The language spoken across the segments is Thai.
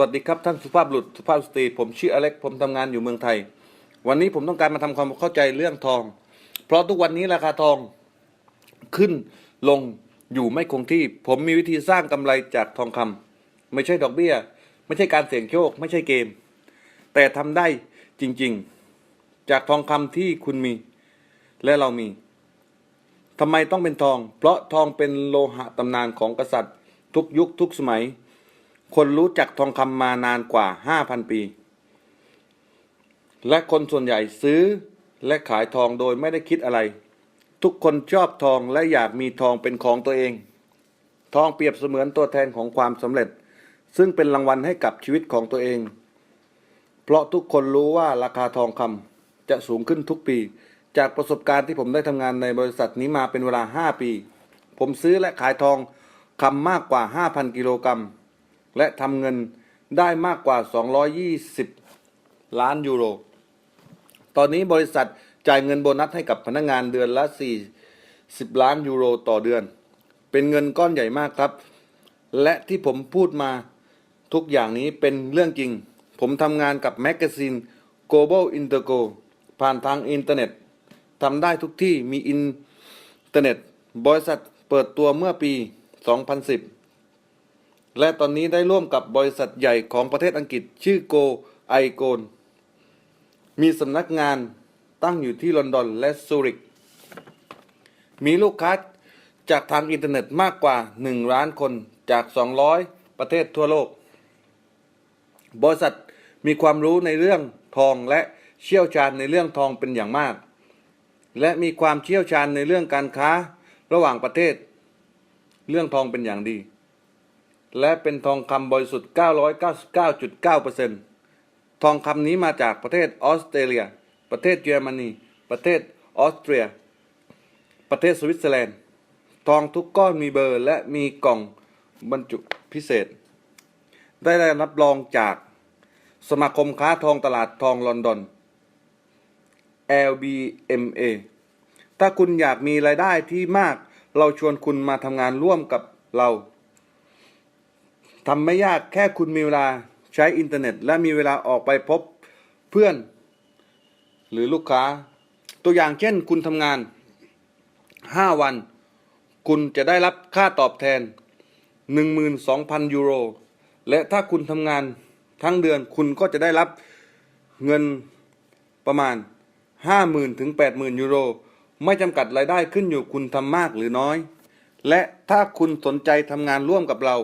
วัสดีครับท่านสุภาพบุรุษสุภาพสตรีผมชื่ออเล็กผมทำงานอยู่เมืองไทย วันนี้ผมต้องการมาทำความเข้าใจเรื่องทอง เพราะทุกวันนี้ราคาทองขึ้นลงอยู่ไม่คงที่ ผมมีวิธีสร้างกำไรจากทองคำไม่ใช่ดอกเบี้ย ไม่ใช่การเสี่ยงโชค ไม่ใช่เกม แต่ทำได้จริงๆ จากทองคำที่คุณมี และเรามีทำไมต้องเป็นทอง เพราะทองเป็นโลหะตำนานของกษัตริย์ ทุกยุคทุกสมัย คนรู้จักทองคำมานานกว่า 5,000 ปี และคนส่วนใหญ่ซื้อและขายทองโดยไม่ได้คิดอะไร ทุกคนชอบทองและอยากมีทองเป็นของตัวเอง ทองเปรียบเสมือนตัวแทนของความสำเร็จ ซึ่งเป็นรางวัลให้กับชีวิตของตัวเอง เพราะทุกคนรู้ว่าราคาทองคำจะสูงขึ้นทุกปี จากประสบการณ์ที่ผมได้ทำงานในบริษัทนี้มาเป็นเวลา 5 ปี ผมซื้อและขายทองคำมากกว่า 5,000 กิโลกรัม และทำเงินได้มากกว่า 220 ล้านยูโร ตอนนี้บริษัทจ่ายเงินโบนัสให้กับพนักงานเดือนละ 40 ล้านยูโรต่อเดือน เป็นเงินก้อนใหญ่มากครับ และที่ผมพูดมาทุกอย่างนี้เป็นเรื่องจริง ผมทำงานกับแมกกาซีน Global Intergo ผ่านทางอินเทอร์เน็ตทำได้ทุกที่มีอินเทอร์เน็ต บริษัทเปิดตัวเมื่อปี 2010 และตอนนี้ได้ร่วมกับบริษัทใหญ่ของประเทศอังกฤษชื่อโกไอโกนมีสำนักงานตั้งอยู่ที่ลอนดอนและซูริก มีลูกค้าจากทางอินเทอร์เน็ตมากกว่า 1 ล้านคนจาก 200 ประเทศทั่วโลก บริษัทมีความรู้ในเรื่องทองและเชี่ยวชาญในเรื่องทองเป็นอย่างมาก และมีความเชี่ยวชาญในเรื่องการค้าระหว่างประเทศ เรื่องทองเป็นอย่างดี และเป็นทองคำบริสุทธิ์ 999.9%ทองคำนี้มาจากประเทศออสเตรเลีย ประเทศเยอรมนี ประเทศออสเตรีย ประเทศสวิตเซอร์แลนด์ ทองทุกก้อนมีเบอร์และมีกล่องบรรจุพิเศษ ได้รับรองจากสมาคมค้าทองตลาดทองลอนดอน LBMA ถ้าคุณอยากมีรายได้ที่มาก เราชวนคุณมาทำงานร่วมกับเรา ทำไม่ยากแค่คุณมีเวลาใช้อินเทอร์เน็ต และมีเวลาออกไปพบเพื่อน หรือลูกค้า ตัวอย่างเช่นคุณทำงาน 5 วัน คุณจะได้รับค่าตอบแทน 12,000 ยูโร และถ้าคุณทำงานทั้งเดือนคุณก็จะได้รับเงินประมาณ 50,000ถึง80,000 ยูโร ไม่จำกัดรายได้ขึ้นอยู่คุณทำมากหรือน้อย และถ้าคุณสนใจทำงานร่วมกับเรา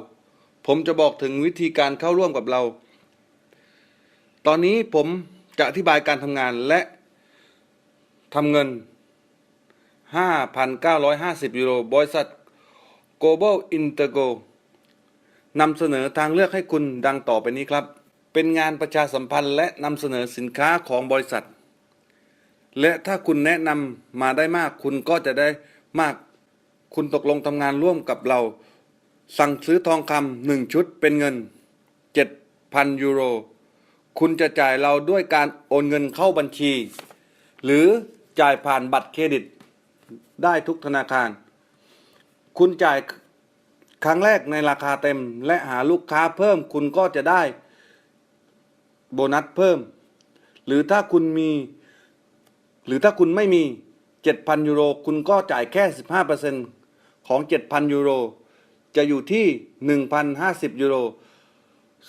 ผมจะบอกถึงวิธีการเข้าร่วมกับเรา ตอนนี้ผมจะอธิบายการทำงานและทำเงิน 5,950 ยูโร บริษัท Global Intergo นำเสนอทางเลือกให้คุณดังต่อไปนี้ครับ เป็นงานประชาสัมพันธ์และนำเสนอสินค้าของบริษัท และถ้าคุณแนะนำมาได้มากคุณก็จะได้มาก คุณตกลงทำงานร่วมกับเรา สั่งซื้อทองคำหนึ่งชุดเป็นเงิน 7,000 ยูโร คุณจะจ่ายเราด้วยการโอนเงินเข้าบัญชี หรือจ่ายผ่านบัตรเครดิตได้ทุกธนาคาร คุณจ่ายครั้งแรกในราคาเต็มและหาลูกค้าเพิ่มคุณก็จะได้โบนัสเพิ่ม หรือถ้าคุณมี หรือถ้าคุณไม่มี 7,000 ยูโร คุณก็จ่ายแค่ 15%ของ 7,000 ยูโร จะอยู่ที่ 1,050 ยูโร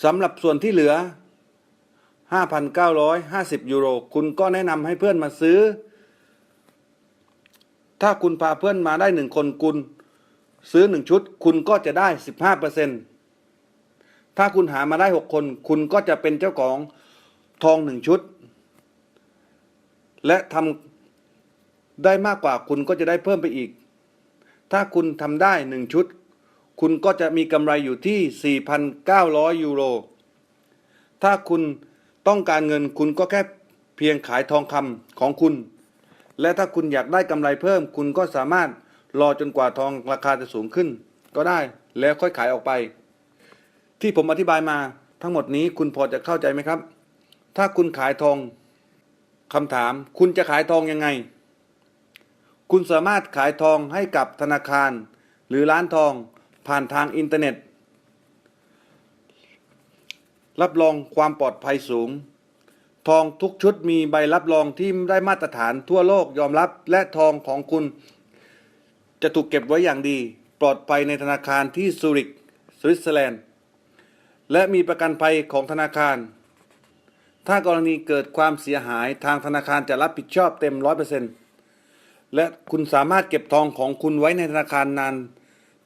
สำหรับส่วนที่เหลือ 5,950 ยูโร คุณก็แนะนำให้เพื่อนมาซื้อ ถ้าคุณพาเพื่อนมาได้หนึ่งคนคุณซื้อหนึ่งชุด คุณก็จะได้ 15%ถ้าคุณหามาได้หกคน คุณก็จะเป็นเจ้าของทองหนึ่งชุด และทำได้มากกว่าคุณก็จะได้เพิ่มไปอีก ถ้าคุณทำได้หนึ่งชุด คุณก็จะมีกำไรอยู่ที่ 4,900 ยูโร ถ้าคุณต้องการเงินคุณก็แค่เพียงขายทองคำของคุณ และถ้าคุณอยากได้กำไรเพิ่ม คุณก็สามารถรอจนกว่าทองราคาจะสูงขึ้น ก็ได้แล้วค่อยขายออกไป ที่ผมอธิบายมาทั้งหมดนี้คุณพอจะเข้าใจไหมครับ ถ้าคุณขายทองคำถาม คุณจะขายทองยังไง คุณสามารถขายทองให้กับธนาคาร หรือร้านทอง ผ่านทางอินเทอร์เน็ต รับรองความปลอดภัยสูง ทองทุกชุดมีใบรับรองที่ได้มาตรฐานทั่วโลกยอมรับและทองของคุณ จะถูกเก็บไว้อย่างดี ปลอดภัยในธนาคารที่ซูริกสวิตเซอร์แลนด์ และมีประกันภัยของธนาคาร ถ้ากรณีเกิดความเสียหายทางธนาคารจะรับผิดชอบเต็มร้อยเปอร์เซ็นต์และคุณสามารถเก็บทองของคุณไว้ในธนาคารนาน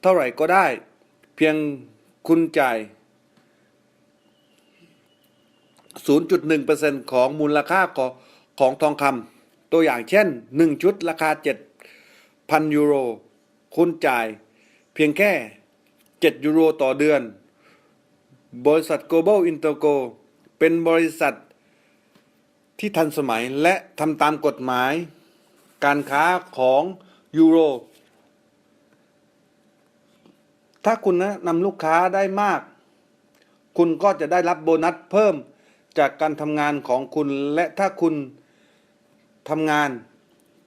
เท่าไหร่ก็ได้ เพียงคุณจ่าย 0.1%ของมูลค่าของของทองคำตัวอย่างเช่น 1 ชุดราคา 7,000 ยูโร คุณจ่ายเพียงแค่ 7 ยูโรต่อเดือน บริษัท Global Intergo เป็นบริษัทที่ทันสมัยและทำตามกฎหมาย การค้าของยูโร ถ้าคุณนะนำลูกค้าได้มาก คุณก็จะได้รับโบนัสเพิ่มจากการทำงานของคุณ และถ้าคุณทำงาน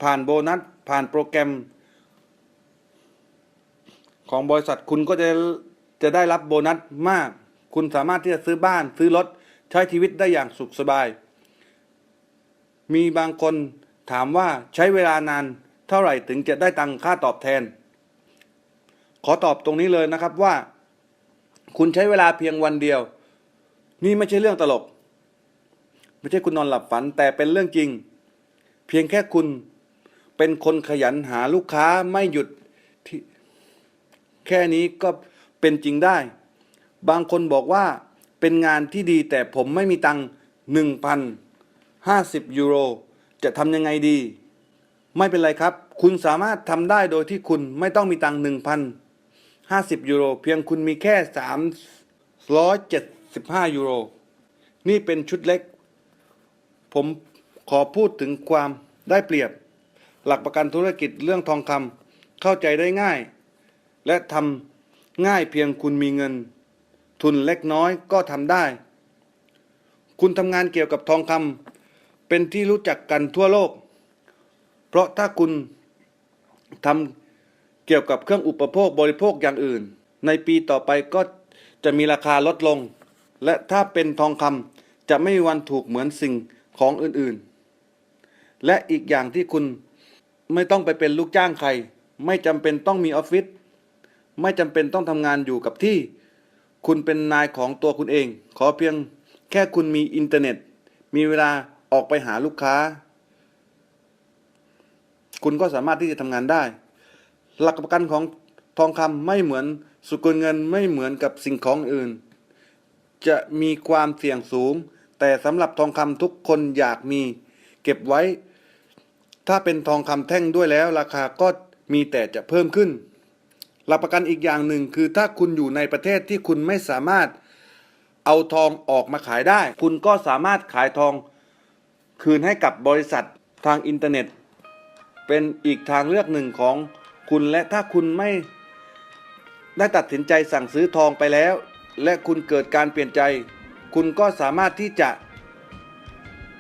ผ่านโบนัสผ่านโปรแกรม ของบริษัทคุณก็จะจะได้รับโบนัสมาก คุณสามารถที่จะซื้อบ้านซื้อรถใช้ชีวิตได้อย่างสุขสบาย มีบางคนถามว่าใช้เวลานานเท่าไหร่ถึงจะได้ตังค่าตอบแทน ขอตอบตรงนี้เลยนะครับว่า คุณใช้เวลาเพียงวันเดียว นี่ไม่ใช่เรื่องตลก ไม่ใช่คุณนอนหลับฝันแต่เป็นเรื่องจริง เพียงแค่คุณเป็นคนขยันหาลูกค้าไม่หยุดที่แค่นี้ก็เป็นจริงได้ บางคนบอกว่าเป็นงานที่ดีแต่ผมไม่มีตังหนึ่งพันห้าสิบยูโร จะทำยังไงดี ไม่เป็นไรครับ คุณสามารถทำได้โดยที่คุณไม่ต้องมีตังหนึ่งพัน ห้าสิบยูโร เพียงคุณมีแค่สามร้อยเจ็ดสิบห้ายูโร นี่เป็นชุดเล็ก ผมขอพูดถึงความได้เปรียบ หลักประกันธุรกิจเรื่องทองคำเข้าใจได้ง่าย และทำง่ายเพียงคุณมีเงิน ทุนเล็กน้อยก็ทำได้ คุณทำงานเกี่ยวกับทองคำเป็นที่รู้จักกันทั่วโลก เพราะถ้าคุณทำ เกี่ยวกับเครื่องอุปโภคบริโภคอย่างอื่น ในปีต่อไปก็จะมีราคาลดลง และถ้าเป็นทองคำจะไม่มีวันถูกเหมือนสิ่งของอื่นๆ และอีกอย่างที่คุณไม่ต้องไปเป็นลูกจ้างใคร ไม่จำเป็นต้องมีออฟฟิศไม่จำเป็นต้องทำงานอยู่กับที่ คุณเป็นนายของตัวคุณเอง ขอเพียงแค่คุณมีอินเทอร์เน็ต มีเวลาออกไปหาลูกค้า คุณก็สามารถที่จะทำงานได้ หลักประกันของทองคำไม่เหมือนสกุลเงินไม่เหมือนกับสิ่งของอื่น จะมีความเสี่ยงสูง แต่สำหรับทองคำทุกคนอยากมี เก็บไว้ ถ้าเป็นทองคำแท่งด้วยแล้ว ราคาก็มีแต่จะเพิ่มขึ้น หลักประกันอีกอย่างหนึ่งคือถ้าคุณอยู่ในประเทศที่คุณไม่สามารถเอาทองออกมาขายได้ คุณก็สามารถขายทองคืนให้กับบริษัททางอินเทอร์เน็ต เป็นอีกทางเลือกหนึ่งของ คุณและถ้าคุณไม่ได้ตัดสินใจสั่งซื้อทองไปแล้ว และคุณเกิดการเปลี่ยนใจ คุณก็สามารถที่จะ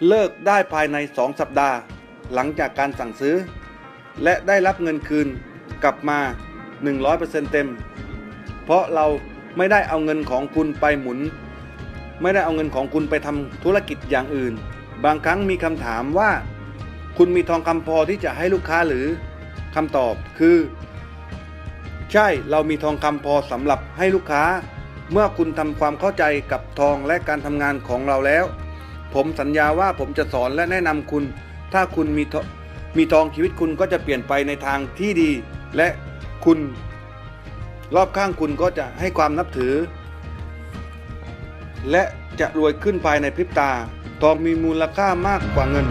เลิกได้ภายใน 2 สัปดาห์ หลังจากการสั่งซื้อ และได้รับเงินคืนกลับมา 100%เต็ม เพราะเราไม่ได้เอาเงินของคุณไปหมุน ไม่ได้เอาเงินของคุณไปทำธุรกิจอย่างอื่น บางครั้งมีคำถามว่า คุณมีทองคำพอที่จะให้ลูกค้าหรือ คำตอบคือ ใช่เรามีทองคำพอสำหรับให้ลูกค้า เมื่อคุณทำความเข้าใจกับทองและการทำงานของเราแล้ว ผมสัญญาว่าผมจะสอนและแนะนำคุณ ถ้าคุณมีทมีทองชีวิตคุณก็จะเปลี่ยนไปในทางที่ดี และคุณ รอบข้างคุณก็จะให้ความนับถือ และจะรวยขึ้นภายในพริบตา ทองมีมูลค่ามากกว่าเงิน